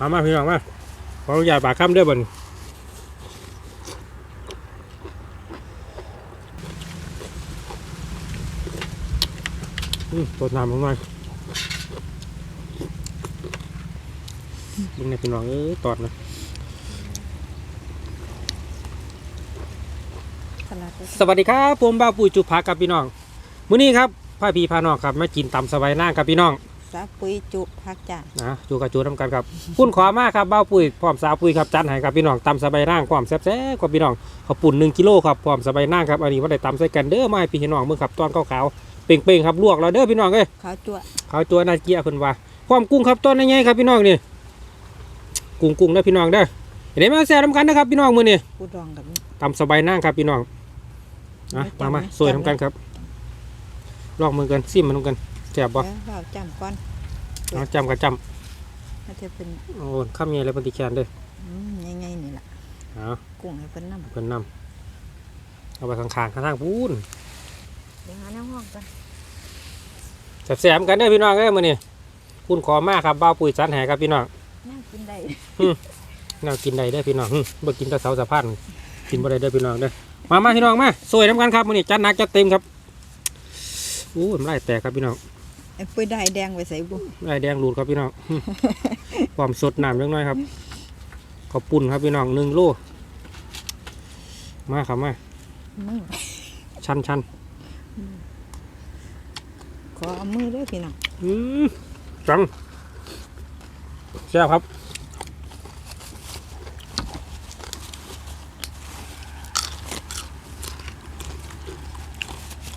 มามาพี่น้องมาขออนุญาตปากคำเด้อบ่นอืมตัวน้ำลงหน่อยมึงเนี่ยพี่น้องเอ้ยตอดนะสลัดเลยสวัสดีครับผมบ้าปุ๋ยจุพักกับพี่น้องมื้อนี้ครับพาพี่พาน้องครับมากินตำสบายนางกับพี่น้อง สาปุ๋ยจุพักจ้านะจูกับจูน้ำกันครับ พุ่นขอมากครับเบ้าปุ๋ยพร้อมสาวปุ๋ยครับจันให้กับพี่น้องตำสบายนางความแซ่บๆกับพี่น้องข้าปุ่นหนึ่งกิโลครับพร้อมสบายนางครับอันนี้ว่าได้ตำใส่กันเด้อมาให้พี่น้องเมื่อครับตอนขาวๆเป่งๆครับลวกแล้วเด้อพี่น้องเอ้ยขาวจั่วขาวตัวนาเกียเพิ่นว่าความกุ้งครับต้นใหญ่ๆครับพี่น้องนี่กุ้งกุ้งๆเด้พี่น้องเด้อเห็นไหมาแซ่บน้ำกันนะครับพี่น้องมือนี้กูดองกับนี่ตำสบายนางครับพี่น้องนะมามาสวยน้ำกันครับลอกมือกันซิมมันน้ำกัน แซ่บบ่เดี๋ยวเราจำก่อนเอาจำกับจถ้าเธอเป็นำโอ้ข้ามใหญ่เลยปฏิแคนเด้ออืมง่ายๆนี่แหละเอากุ้งให้เป็นน้ำเพิ่นนำเอาไปข้างๆข้างทางพูนเดี๋ยวหาในห้องกันแซ่บๆกันเด้อพี่น้องเอ้ยมื้อนี้คุณขอมากครับบ้าวปุ๋ยสันแหครับพี่น้องน่ากินได้แนวกินได้เด้อพี่น้องหึบ่กินแต่เสาสะพานกินบ่ได้เด้อพี่น้องเด้อมามาพี่น้องมาสวยน้ำกันครับมื้อนี้จัดหนักจัดเต็มครับอู้น้ำลายแตกครับพี่น้องไอ้ปุ้ยได้แดงไปใส่บุลายแดงรูดครับพี่น้องหึความสดน้ำเล็กน้อยครับข้าวปุ่นครับพี่น้องหนึ่งโลมาครับมามือชันชันขอเอามือด้วยพี่น้องอืมจังแซ่บครับ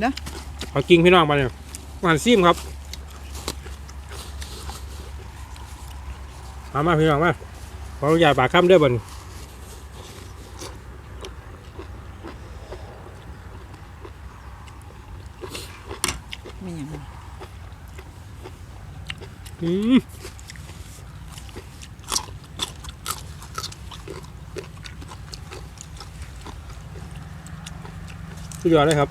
เด้อเอากิงพี่น้องมาเนี่ยมาหันซิมครับ มามาพี่น้องมาขออนุญาตปากคำเด้อบ่นไม่หยังอืมสุดยอดเลยครับ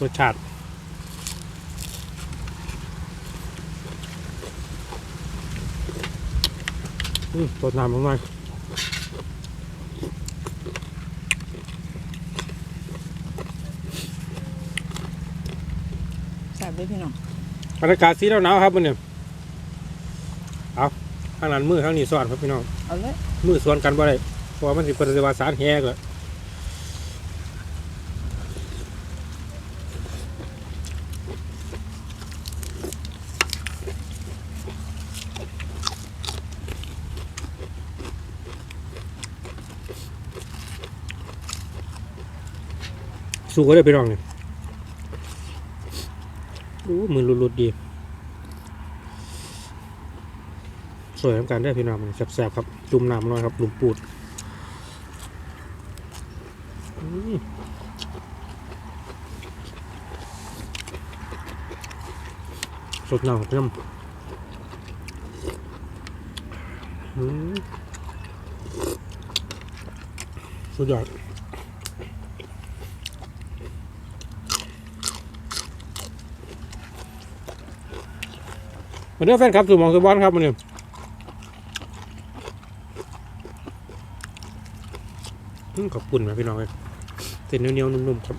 รสชาติ อืมตัวน้ำลงหน่อยแซ่บด้วยพี่น้องบรรยากาศสีหนาวๆครับมันเนี่ยเอาข้างนั้นมือข้างนี้ซ้อนครับพี่น้อง เอาเลย มือสวนกันบ่ได้เพราะว่ามันสิเป็นวาสารแหกเลย สู้ก็ได้พี่น้องเนี่ยโอ้มือหลุดๆดี สวยน้ำกันได้พี่น้องมันแซ่บๆครับ จุ่มน้ำหน่อยครับหลุมปูดสดน้ำพี่น้ำอืมสุดยอด เด้อแฟนครับสู่มองสุบอนครับมันนี่ขอบคุณนะพี่น้องเลยเส้นเหนียวๆนุ่มๆครับ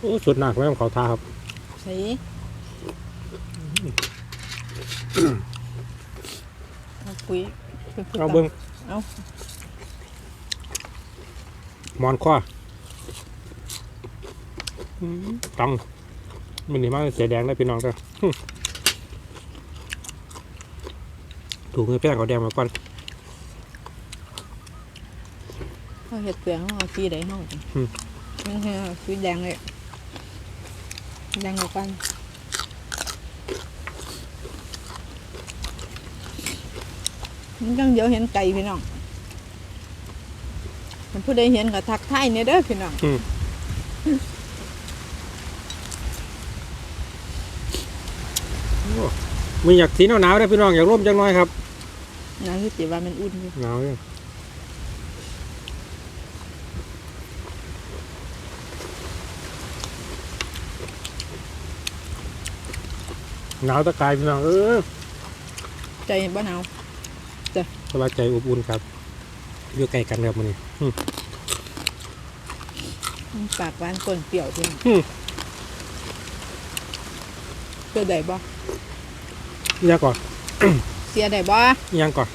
โอ้สุดหนักไม่ต้องเขาทาครับใส่เอาปุ๋ยไปพูดเอากันเบิ้งเอาหมอนข้ออืมตังมันนี่มากเสียแดงได้พี่น้องก็ถูกเงินแป้งเขาแดงมาก่อนเอาเห็ดเปลือกเอาสีใดห้องนี่คือสีแดงเลย ยังอยู่กันมันยังเดี๋ยวเห็นไก่พี่น้องมันผู้ใดเห็นก็ทักทายเนี่ยเด้อพี่น้องมึงอยากสีหนาวๆได้พี่น้องอยากร่มจังน้อยครับหนาวคือตีว่ามันอุ่นอยู่หนาวเนี่ย หนาวตะกายพี่น้องเออใจบ่หนาวสบายใจอบอุ่นครับอยู่ใกล้กันครับมันนี่มันปากหวานก้นเปรี้ยวพี่น้องอืมเพื่อได้บ่ยังก่อนเสียได้บ่ยังก่อน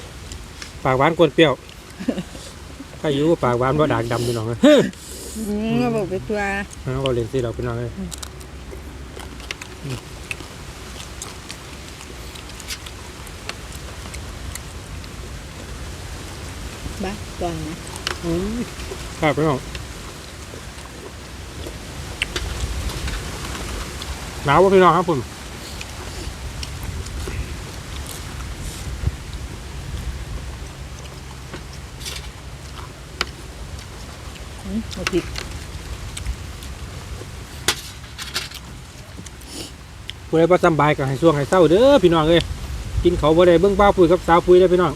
ปากหวานกวนเปรี้ยวถ้าอยู่ปากหวานว่าด่างดำพี่น้องเลยอืมก็บอกไปตัวเราเล่นสิเราพี่น้องเลย บ้าตอนนะอืมครับพี่น้องหนาวป่ะพี่น้องครับผมอืมบ่ผิดผู้ใดประจำบายก็ให้ช่วงให้เศร้าเด้อพี่น้องเลยกินเขาวบ่ได้เบิ่งบ้าวปุยกับสาวปุยได้อพี่น้อง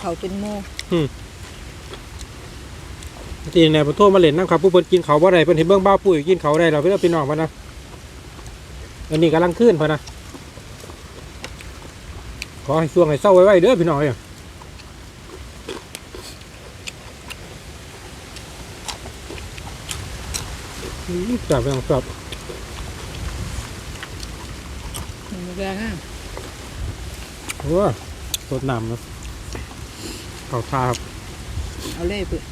กินข้าวจนโมทีเนี่ยผมโทรมาเล่นนะครับผู้เพิ่นกินเขาวบ่ได้เพิ่นเห็นเบิ่งบ้าวปุยกินเขาวได้เราพี่น้องพี่น้องพะนะอันนี้กำลังขึ้นพะนะขอให้ช่วงให้เศร้าไว้ๆเด้อพี่น้องเอ้ยอืมจับพี่น้องจับมันแรงอะโอ้สดน้ำนะ เขาทาครับ เอาเลยเพื่อ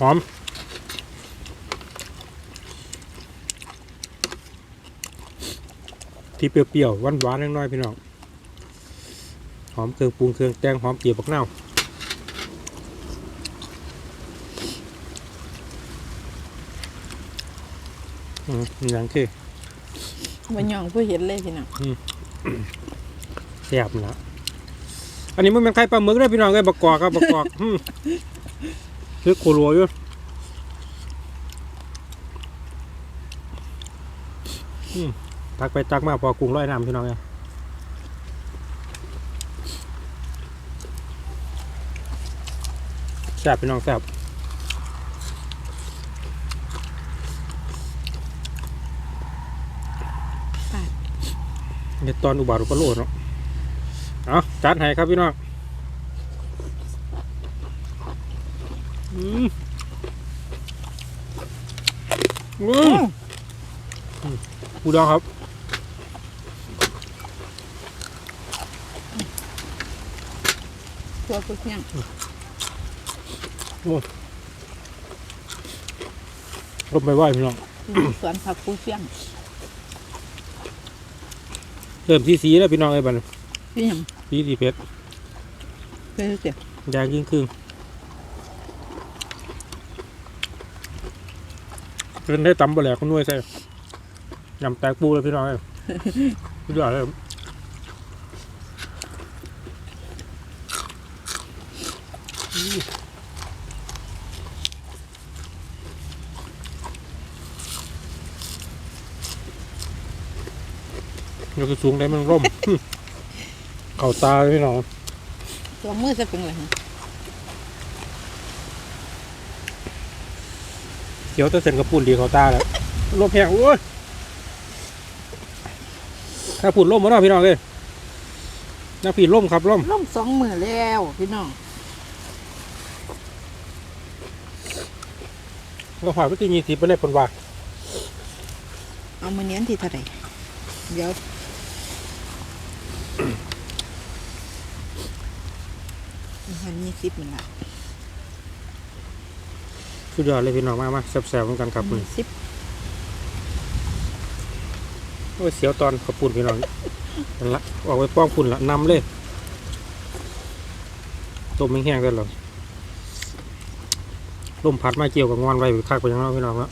หอมที่เปรี้ยวๆหวานๆน้อยๆพี่น้องห อมเครื่องปรุงเครื่องแกงหอมเจียวบักเน่าวอืมอย่างที่มันย่องเพื่อเห็นเลยพี่น้องแซ่บนะอันนี้มันเป็นไข่ปลาหมึกเด้อพี่น้องเอ้ยบักกอกครับบักกอกอืมคือโครัวอยู่อืมตักไปตักมาพอกุ้งร้อยน้ำพี่น้องเอ้ย แซ่บพี่น้องแซ่บเนี่ยตอนอุบาทอุปโลดเนาะเอาจัดให้ครับพี่น้องอืมอืมปูดองครับตัวพุกย่าง รบไม่ไหวพี่น้อง สวนผักปูเชียงเริ่มที่สีแล้วพี่น้องเอ้ยบัดนพี่หยังสีสีเพชรเพื่อเสียยางยิ่งครึ่งเพิ่นได้ตำบะแหลกคนนวยใส่ยำแตกปูเลยพี่น้องเอ้ยสุดยอดเลยอืม ยกสูงได้มันร่ม เข่าตาเลยพี่น้องตัวมือจะเป็นอะไรฮะเขียวแตะเส้นกระปุ่นดีเขาตาแล้วลมแห้งโอ้ยถ้าปุ่นล่มมาเนาะพี่น้องเลยน้าผีล่มครับล่มล่มสองมือแล้วพี่น้องเราหอยไปที่ยี่สิบไปเลยผลว่าเอามือเนี้ยที่เท่าไหร่เดี๋ยว ฮันมีซิปหนึ่งอะสุดยอดเลยพี่น้องมากมากแซ่บๆเหมือนกันครับมือซิปโอ้เสียวตอนขับปุ่นพี่น้องละออกไปป้องปุ่นละนำเลยต้มไม่แห้งได้หรอลมพัดมาเกี่ยวกับงอนไว้คักไปยังน้องพี่น้องแล้ว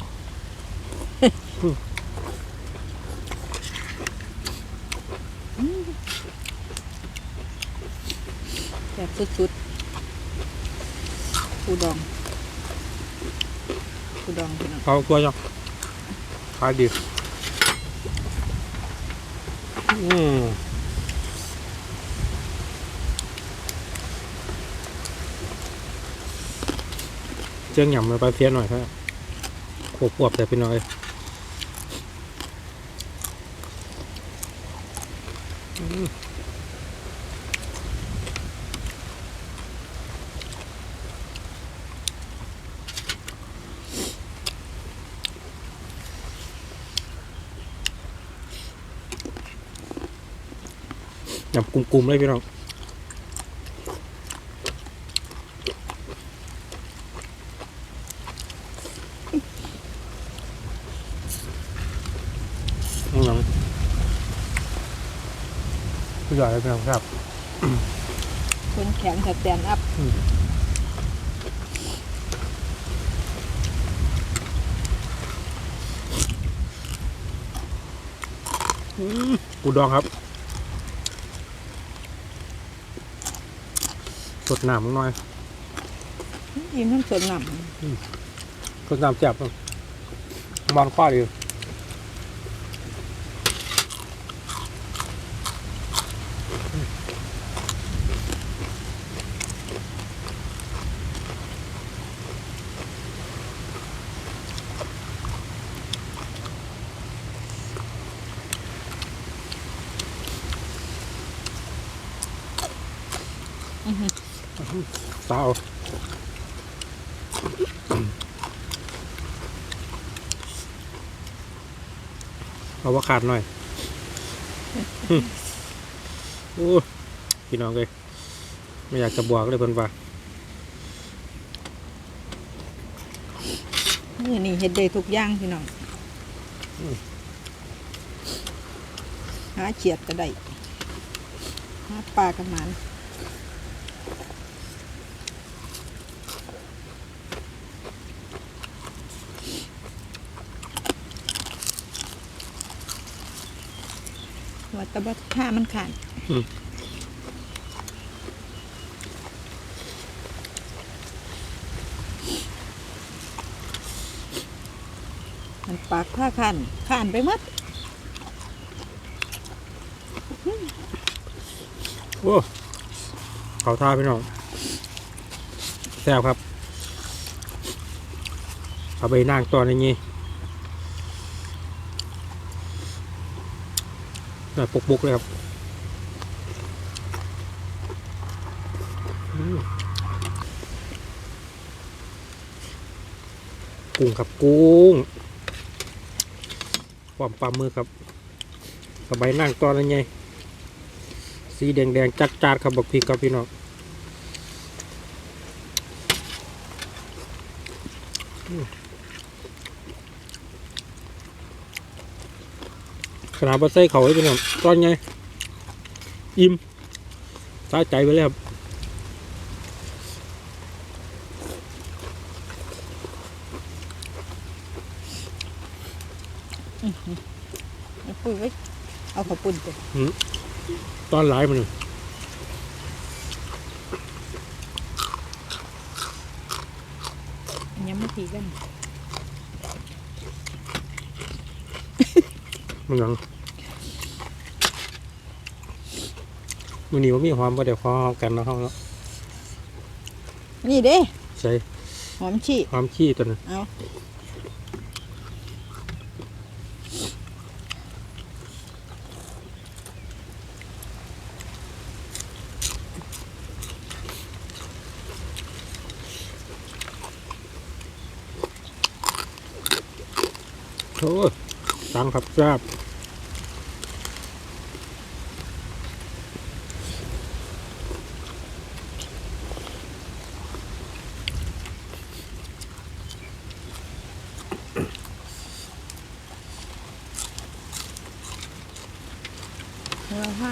แบบสุดๆ ปูดองปูดองพี่น้องเขากลัวจังขายดี อืมเจียงหยำมาไปเสียหน่อยครับขวบๆแต่เป็นน้อย หยำกลุ่มๆเลยพี่น้องข้างหลังผู้ใหญ่เลยพี่น้องครับคนแข็งสแตนด์อัพปูดองครับ สดน้ำหน่อยยิ้มทั้งสวนหนสดน้ำจับมอนข้อดีสาว เอาว่าขาดหน่อยโอ้พี่น้องเลยไม่อยากจะบวกเลยเพิ่นว่านี่นี่เห็ดได้ทุกอย่างพี่น้องหาเฉียดก็ได้หาปลากระมัน ว่าแตะบัท่ามันขาดมันปากผ้าขันขันไปหมัดโอ้เขาท่าพี่น้องแซ่บครับ เอาไปนั่งตอนนี้น่า ปุกๆเลยครับกุ้งครับกุ้งความปลามือครับสบายนั่งตอนนี้สีแดงๆจัดจาดครับบักพีกครับพี่น้อง ขนาดบะไส้เขาไว้พี่น้องตอนไงอิ่มสาใจไปแล้วครับเอาปุ้ยไว้เอาข้าวปุ้นไปตอนหลายมันยังไม่ทีกัน มันหยังมันนี่ว่ามีความว่าเดี๋ยวพอกันเนาะเฮาเนาะนี่เด้ใส่หอมชี่ความขี้ตัวนั้นเอาโอ้ย ตังครับทราบหัวผ้า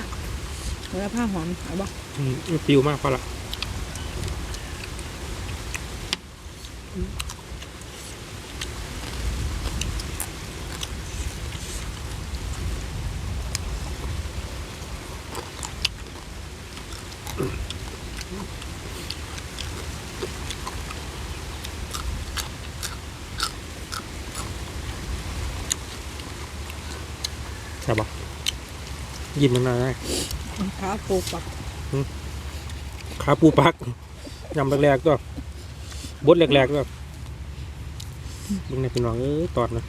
หัวผ้าหอมเอาบ่อืมมันปิวมากพอละ ยิ้มมันหน่อยนะขาปูปักขาปูปักยำแรกๆก็บดแรกๆก็เบึงในพี่น้องเอ้ยตอดนะ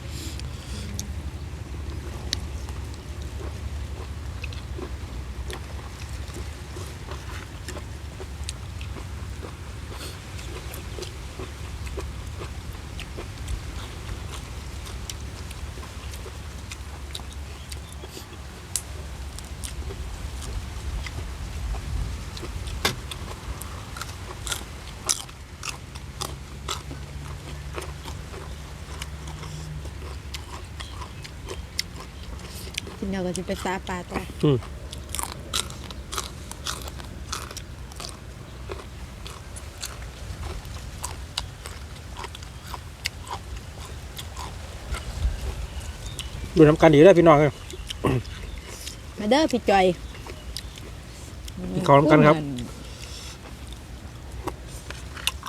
เดียวก็จะไปซาปลาต่ออืมดูน้ำกันดีได้อพี่น้องเอ้ยมาเด้อพี่จอยกินข้าวร่วมกันครับ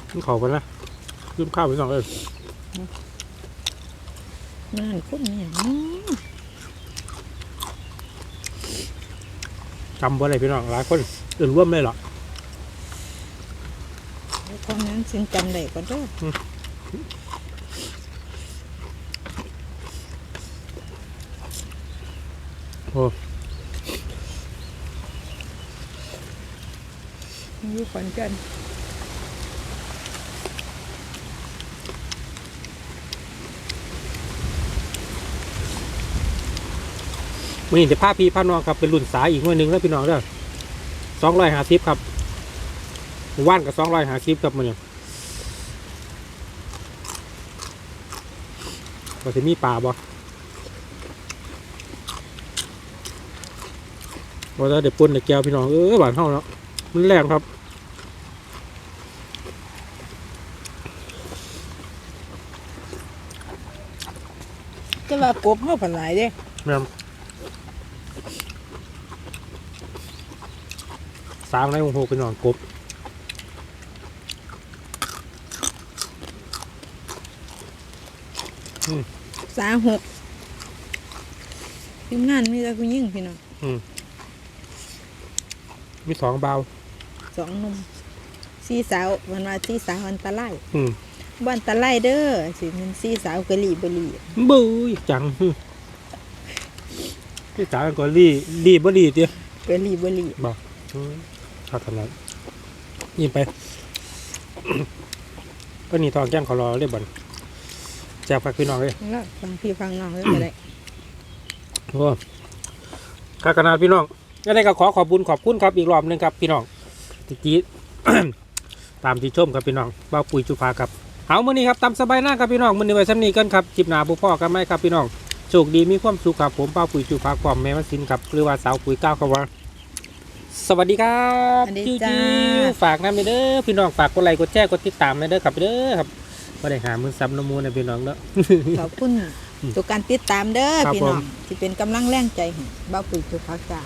ขึ้นเขาไปนะขึ้นข้าวพี่น้องเอ้ยมันหันคุ้มเนี่ยอืม จำบ่ได้พี่น้องหลายคนอื่นร่วมเลยเหรอคนนั้นสินจำได้ก็เด้อโอ้อยู่ขอนแก่น มื่อนี้จะพาพี่พาน้องครับเป็นรุ่นสายอีกหน่วยหนึ่งแล้วพี่น้องเด้อสองร้อยห้าสิบครับว่านกับสองร้อยห้าสิบครับมันเนี่ยก็จะมีป่าบ่ว่าจะเด็ดปุ่นเด็ดแก้วพี่น้องเออหวานเท่าเนาะมันแรงครับจะว่ากบเฮาผันหลายเด้แม่ สามในวงหกเป็นหนอนกบสาหกทีมงานมีแต่ผู้หญิงพี่น้องมีสองเบาสองหนุ่มสี่สาวมันว่าสี่สาวอันตรายอืมบ้านตะไลเด้อสิมันสี่สาวกะหลี่บหลีบูยจังหึพี่จ๋าก็รีรีบ่รีเตี้ยกะหลี่บหลีบอก ชอบขนาดยินไปก็นี่ทองแก้มเขารอเรียบบ่นแจกฝากพี่น้องเลยแล้วฟังพี่ฟังน้องเลยก็ได้โอ้ข้าขนาดพี่น้องก็ได้ก็ขอขอบคุญขอบคุณครับอีกรอบหนึงครับ พี่น้องติจีตามที่ชมครับพี่น้องบ้าวปุ๋ยจุภาครับเอามื้อนี้ครับตามสบายหน้าครับพี่น้องมื้อนี้ไว้สำนีกันครับจิบหนาบุพ่อกันไหมครับพี่น้องโชคดีมีความสุขครับผมป้าวปุ๋ยจุภาความแม่มาสินครับหรือว่าสาวปุ๋ยก้าวครับว่า สวัสดีครับสวัสดีจิ้วจ้า จิ้วฝากน้ำไปเด้อพี่น้องฝากกดไลค์กดแชร์กดติดตามไปเด้อครับเด้อครับไม่ได้หามือซ้ำน้ำมูลนะพี่น้องเด้อขอบคุณ ทุกการติดตามเด้อครับพี่น้องผม ที่เป็นกำลังแรงใจให้บ้าปุ๋ยทุกภาคจ้า